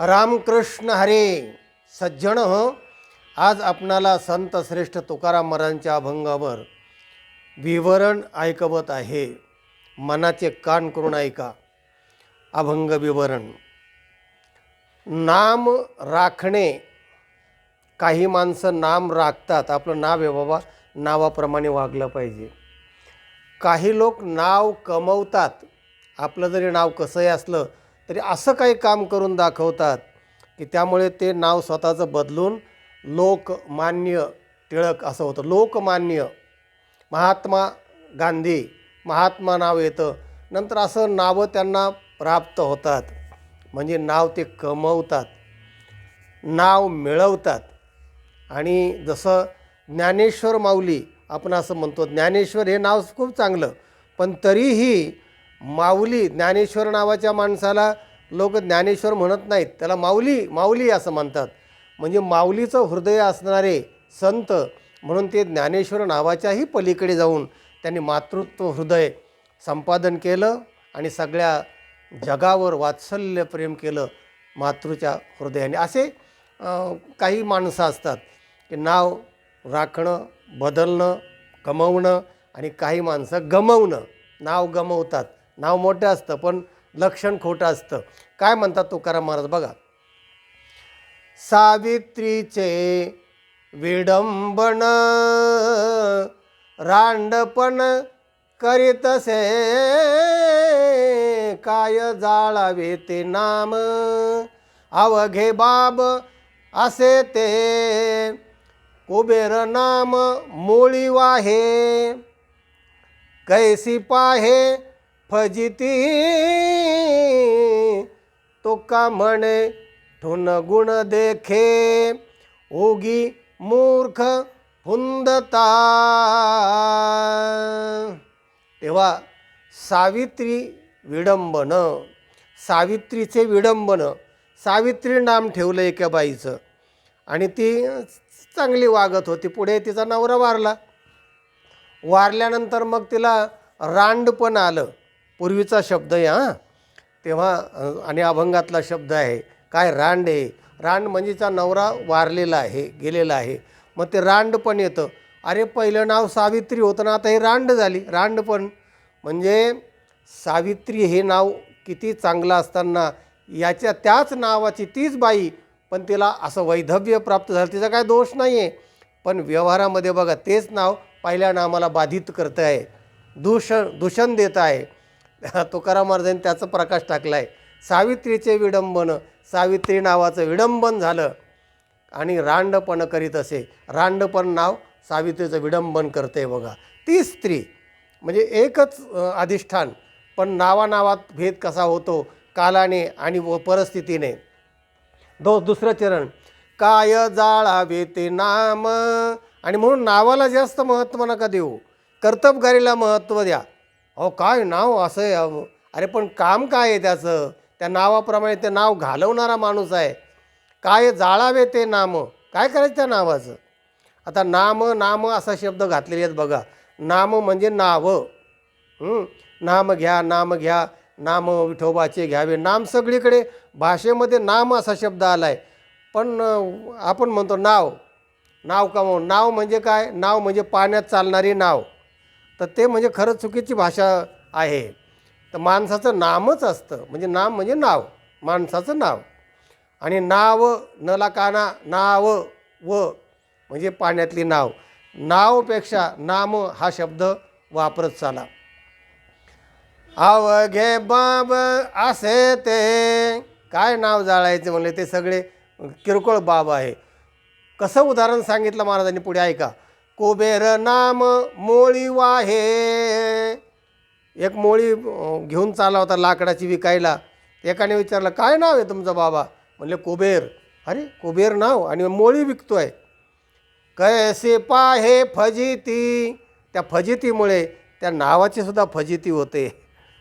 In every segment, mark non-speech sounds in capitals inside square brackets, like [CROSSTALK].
रामकृष्ण हरे सज्जन हो. आज आपणाला संत श्रेष्ठ तुकाराम महाराजांच्या अभंगावर विवरण ऐकवत आहे. मनाचे कान करून ऐका. अभंग विवरण. नाम राखणे. काही माणसं नाम राखतात. आपलं नाव आहे बाबा नावाप्रमाणे वागलं पाहिजे. काही लोक नाव कमवतात. आपलं जरी नाव कसंही असलं तरी असं काही काम करून दाखवतात की त्यामुळे ते नाव स्वतःचं बदलून लोकमान्य टिळक असं होतं. लोकमान्य महात्मा गांधी महात्मा नाव येतं. नंतर असं नावं त्यांना प्राप्त होतात. म्हणजे नाव ते कमवतात नाव मिळवतात. आणि जसं ज्ञानेश्वर माऊली आपण असं म्हणतो ज्ञानेश्वर हे नाव खूप चांगलं पण तरीही माऊली ज्ञानेश्वर नावाच्या माणसाला लोक ज्ञानेश्वर म्हणत नाहीत. त्याला माऊली माऊली असं म्हणतात. म्हणजे माऊलीचं हृदय असणारे संत म्हणून ते ज्ञानेश्वर नावाच्याही पलीकडे जाऊन त्यांनी मातृत्व हृदय संपादन केलं आणि सगळ्या जगावर वात्सल्य प्रेम केलं मातृच्या हृदयाने. असे काही माणसं असतात की नाव राखणं बदलणं कमवणं आणि काही माणसं गमवणं. नाव गमवतात. नाव मोठं असतं पण लक्षण खोटं असतं. काय म्हणतात तुकाराम महाराज? बघा. सावित्रीचे विडंबन रांडपण करीतसे काय जाळावे ते नाम? अवघे बाब असे ते कुबेर नाम मोळी वाहे कैसी पाहे फजिती तो का म्हणे ठुन गुण देखे. ओगी मूर्ख फुंदता. तेव्हा सावित्री विडंबन सावित्रीचे विडंबन सावित्री नाम ठेवलं एका बाईचं. आणि ती चांगली वागत होती. पुढे तिचा नवरा वारला. वारल्यानंतर मग तिला रांडपण आलं. पूर्वीचा शब्द आहे हां. तेव्हा आणि अभंगातला शब्द आहे. काय रांड आहे? रांड म्हणजेचा नवरा वारलेला आहे गेलेला आहे. मग ते रांड पण येतं. अरे पहिलं नाव सावित्री होतं ना आता हे रांड झाली. रांड पण. म्हणजे सावित्री हे नाव किती चांगलं असताना याच्या त्याच नावाची तीच बाई पण तिला असं वैधव्य प्राप्त झालं. तिचा काय दोष नाही आहे पण व्यवहारामध्ये बघा तेच नाव पहिल्या नामाला बाधित करतं आहे दूष दूषण देत आहे. [LAUGHS] तुकाराम महाराजांनी त्याचं प्रकाश टाकला आहे सावित्रीचे विडंबन सावित्री नावाचं विडंबन झालं. आणि रांडपण करीत असे. रांडपण नाव सावित्रीचं विडंबन करते बघा. ती स्त्री म्हणजे एकच अधिष्ठान पण नावानावात भेद कसा होतो कालाने आणि व परिस्थितीने. दो दुसरं चरण. काय जाळावे ते नाम. आणि म्हणून नावाला जास्त महत्त्व नका देऊ. कर्तबगारीला महत्त्व द्या. अहो काय नाव असं आहे? अहो. अरे पण काम काय आहे त्याचं? त्या नावाप्रमाणे ते नाव घालवणारा माणूस आहे. काय जाळावे ते नाम. काय करायचं त्या नावाचं? आता नाम नाम असा शब्द घातलेले आहेत बघा. नाम म्हणजे नावं. नाम घ्या नाम घ्या नाम विठोबाचे घ्यावे. नाम सगळीकडे भाषेमध्ये नाम असा शब्द आला आहे पण आपण म्हणतो नाव. नाव कमाव नाव म्हणजे काय? नाव म्हणजे पाण्यात चालणारी नाव. तर ते म्हणजे खरं चुकीची भाषा आहे. तर माणसाचं नामच असतं. म्हणजे नाम म्हणजे नाव. माणसाचं नाव. आणि नाव नला काना नाव व म्हणजे पाण्यातली नाव. नावपेक्षा नाम हा शब्द वापरत चाला. अवघे बाब असे ते. काय नाव जाळायचे म्हणले ते सगळे? किरकोळ बाब आहे. कसं उदाहरण सांगितलं महाराजांनी पुढे? ऐका. कुबेर नाम मोळी वाहे. एक मोळी घेऊन चालला होता लाकडाची विकायला. एकाने विचारलं काय नाव आहे तुमचं बाबा? म्हणले कुबेर. अरे कुबेर नाव आणि मोळी विकतोय. कैसे पाहे फजिती? त्या फजितीमुळे त्या नावाची सुद्धा फजिती होते.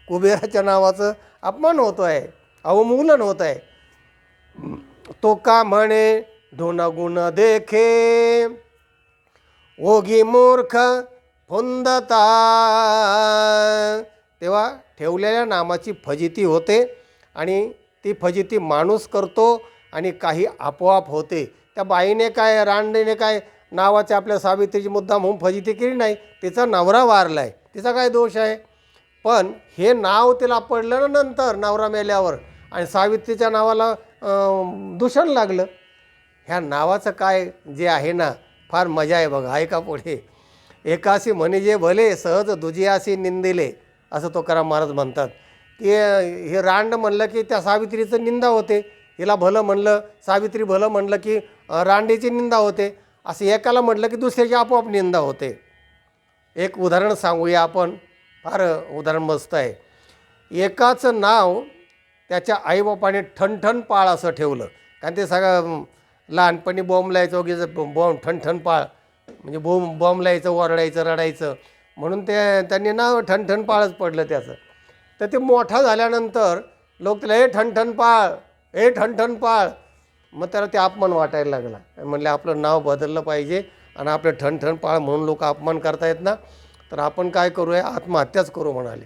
कुबेराच्या नावाचं अपमान होतो आहे अवमूलन होत आहे तो का म्हणे ढोन गुण देखे. ओघी मूर्ख फुंदता. तेव्हा ठेवलेल्या नामाची फजिती होते आणि ती फजिती माणूस करतो आणि काही आपोआप होते. त्या बाईने काय रांडेने काय नावाचे आपल्या सावित्रीची मुद्दा म्हणून फजिती केली नाही तिचा नवरा वारला आहे तिचा काय दोष आहे? पण हे नाव तिला पडलं ना नंतर नवरा मेल्यावर आणि सावित्रीच्या नावाला दूषण लागलं. ह्या नावाचं काय जे आहे ना फार मजा आहे बघा ऐका पुढे. एकाशी म्हणे जे भले सहज दुजियासी निंदिले असं तुकाराम महाराज म्हणतात. की हे रांड म्हणलं की त्या सावित्रीचं निंदा होते. हिला भलं म्हणलं सावित्री भलं म्हणलं की रांडेची रांडीची निंदा होते. असं एकाला म्हटलं की दुसऱ्याची आपोआप निंदा होते. एक उदाहरण सांगूया आपण. फार उदाहरण मस्त आहे. एकाचं नाव त्याच्या आईबापाने ठणठण पाळ असं ठेवलं. कारण ते सगळं लहानपणी बॉम्ब लायचं वगैरे बॉम्ब ठणठण पाळ म्हणजे बॉम्ब बॉम्ब लायचं ओरडायचं रडायचं. म्हणून ते त्यांनी नाव ठणठणपाळच पडलं त्याचं. तर ते मोठा झाल्यानंतर लोक त्याला हे ठणठणपाळ हे ठणठणपाळ मग त्याला ते अपमान वाटायला लागला. म्हणले आपलं नाव बदललं पाहिजे आणि आपलं ठणठणपाळ म्हणून लोक अपमान करतायत ना तर आपण काय करूया? आत्महत्याच करू म्हणाले.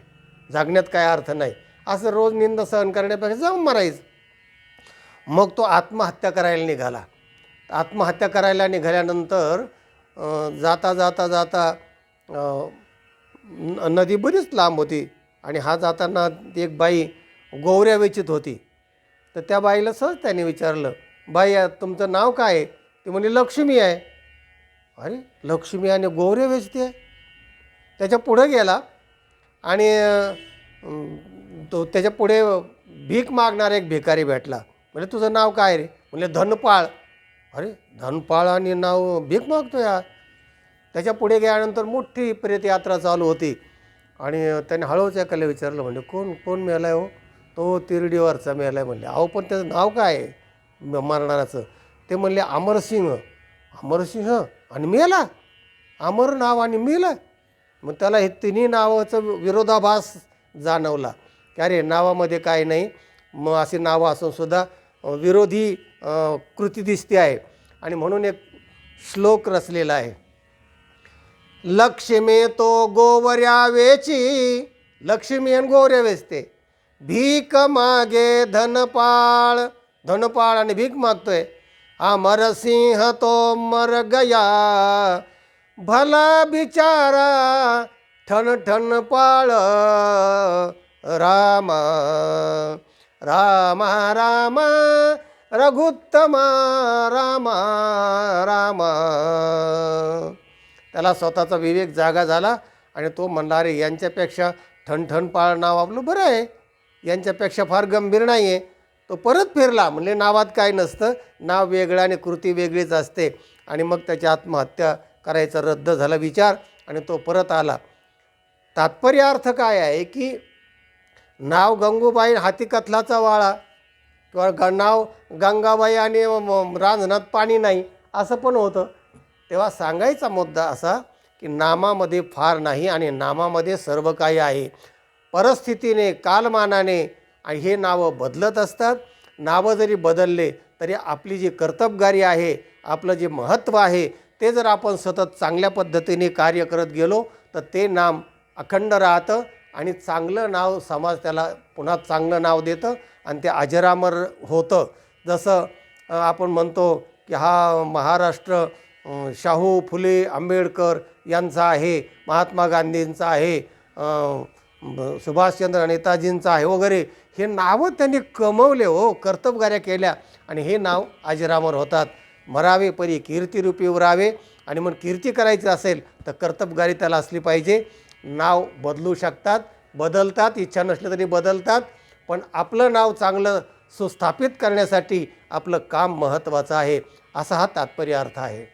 जागण्यात काय अर्थ नाही. असं रोज निंदा सहन करण्यापेक्षा जाऊन मारायचं. मग तो आत्महत्या करायला निघाला. आत्महत्या करायला निघाल्यानंतर जाता जाता जाता न- नदी बरीच लांब होती आणि हा जाताना एक बाई गोवऱ्या वेचित होती. तर त्या बाईला सहज त्याने विचारलं बाई तुमचं नाव काय आहे? ती म्हणे लक्ष्मी आहे. अरे लक्ष्मी आणि गोवऱ्या वेचते? आहे त्याच्या पुढं गेला आणि तो त्याच्या पुढे भीक मागणारा एक भिकारी भेटला. म्हणजे तुझं नाव काय रे? म्हणजे धनपाळ. अरे धनपाळ आणि नाव भीक मागतो या त्याच्या पुढे गेल्यानंतर मोठी प्रेतयात्रा चालू होती. आणि त्याने हळूच एकाला विचारलं म्हणजे कोण कोण मेला आहे हो? तो तिरडीवरचा मेला आहे म्हणले अहो पण त्याचं नाव काय आहे? म- मरणाराचं ते म्हणले अमरसिंह अमरसिंह आणि मेला? अमर नाव आणि मेला. मग त्याला हे तिन्ही नावाचं विरोधाभास जाणवला. की अरे नावामध्ये काय नाही. मग अशी नावं असून सुद्धा विरोधी कृती दिसते आहे. आणि म्हणून एक श्लोक रचलेला आहे. लक्ष्मी तो गोवऱ्या वेची लक्ष्मी आणि गोवऱ्या वेचते. भीक मागे धनपाळ धनपाळ आणि भीक मागतोय. अमरसिंह तो मर गया भला बिचारा ठण ठण पाळ रामा. रामा रामा रघुत्तमा रामा रामा. त्याला स्वतःचा विवेक जागा झाला आणि तो म्हणला अरे यांच्यापेक्षा ठणठण पाळ नाव आपलं बरं आहे. यांच्यापेक्षा फार गंभीर नाही आहे तो परत फिरला म्हणजे नावात काय नसतं. नाव वेगळं आणि कृती वेगळीच असते. आणि मग त्याची आत्महत्या करायचा रद्द झाला विचार आणि तो परत आला. तात्पर्य अर्थ काय आहे की नाव गंगूबाई हाती कथलाचा वाळा. किंवा ग नाव गंगाबाई आणि म- रांजणात पाणी नाही असं पण होतं. तेव्हा सांगायचा मुद्दा असा की नामामध्ये फार नाही आणि नामामध्ये सर्व काही आहे. परिस्थितीने कालमानाने हे नावं बदलत असतात. नावं जरी बदलले तरी आपली जी कर्तबगारी आहे आपलं जे महत्त्व आहे ते जर आपण सतत चांगल्या पद्धतीने कार्य करत गेलो तर ते नाम अखंड राहतं. आणि चांगलं नाव समाज त्याला पुन्हा चांगलं नाव देतं आणि ते अजरामर होतं. जसं आपण म्हणतो की हा महाराष्ट्र शाहू फुले आंबेडकर यांचा आहे महात्मा गांधींचा आहे सुभाषचंद्र नेताजींचा आहे वगैरे हे नावं त्यांनी कमवले हो कर्तबगाऱ्या केल्या आणि हे नाव अजरामर होतात. मरावे परी कीर्तिरूपी उरावे आणि मग कीर्ती करायची असेल तर कर्तबगारी त्याला असली पाहिजे. नाव बदलू शकतात बदलतात इच्छा नसली तरी बदलतात पण आपलं नाव चांगलं सुस्थापित करण्यासाठी आपलं काम महत्त्वाचं आहे असा हा तात्पर्य अर्थ आहे.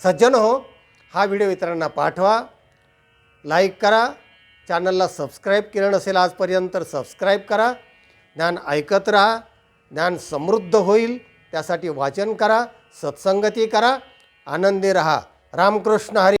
सज्जन हो हा व्हिडिओ इतरांना पाठवा लाईक करा चॅनलला सबस्क्राईब केलं नसेल आजपर्यंत तर सबस्क्राईब करा ज्ञान ऐकत राहा ज्ञान समृद्ध होईल त्यासाठी वाचन करा सत्संगती करा आनंदी रहा. रामकृष्ण हरी